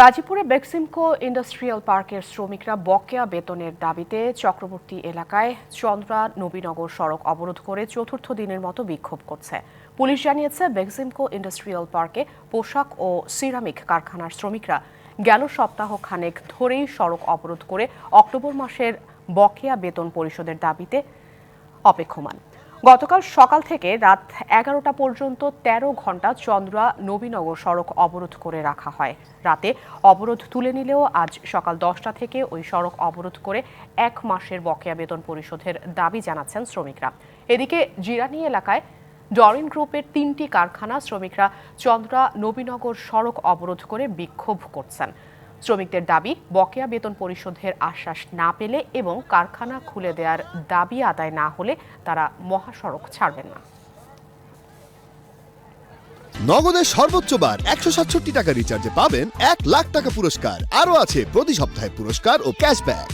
গাজীপুরে বেক্সিমকো ইন্ডাস্ট্রিয়াল পার্কের শ্রমিকরা বকেয়া বেতনের দাবিতে চক্রবর্তী এলাকায় চন্দ্রা নবীনগর সড়ক অবরোধ করে চতুর্থ দিনের মতো বিক্ষোভ করছে। পুলিশ জানিয়েছে, বেক্সিমকো ইন্ডাস্ট্রিয়াল পার্কে পোশাক ও সিরামিক কারখানার শ্রমিকরা গেল সপ্তাহ খানেক ধরেই সড়ক অবরোধ করে অক্টোবর মাসের বকেয়া বেতন পরিশোধের দাবিতে অপেক্ষমান। গতকাল সকাল থেকে রাত এগারোটা পর্যন্ত ১৩ ঘণ্টা চন্দ্রা নবীনগর সড়ক অবরোধ করে রাখা হয়। রাতে অবরোধ তুলে নিলেও আজ সকাল দশটা থেকে ওই সড়ক অবরোধ করে এক মাসের বকেয়া বেতন পরিশোধের দাবি জানাচ্ছেন শ্রমিকরা। এদিকে জিরানি এলাকায় ডরিন গ্রুপের তিনটি কারখানা শ্রমিকরা চন্দ্রা নবীনগর সড়ক অবরোধ করে বিক্ষোভ করছেন। শ্রমিকদের দাবি, বকেয়া বেতন পরিশোধের আশ্বাস না পেলে এবং কারখানা খুলে দেওয়ার দাবি আদায় না হলে তারা মহাসড়ক ছাড়বেন না। নগদের সর্বোচ্চ বার একশো সাতষট্টি টাকা রিচার্জে পাবেন এক লাখ টাকা পুরস্কার। আরও আছে প্রতি সপ্তাহে পুরস্কার ও ক্যাশব্যাক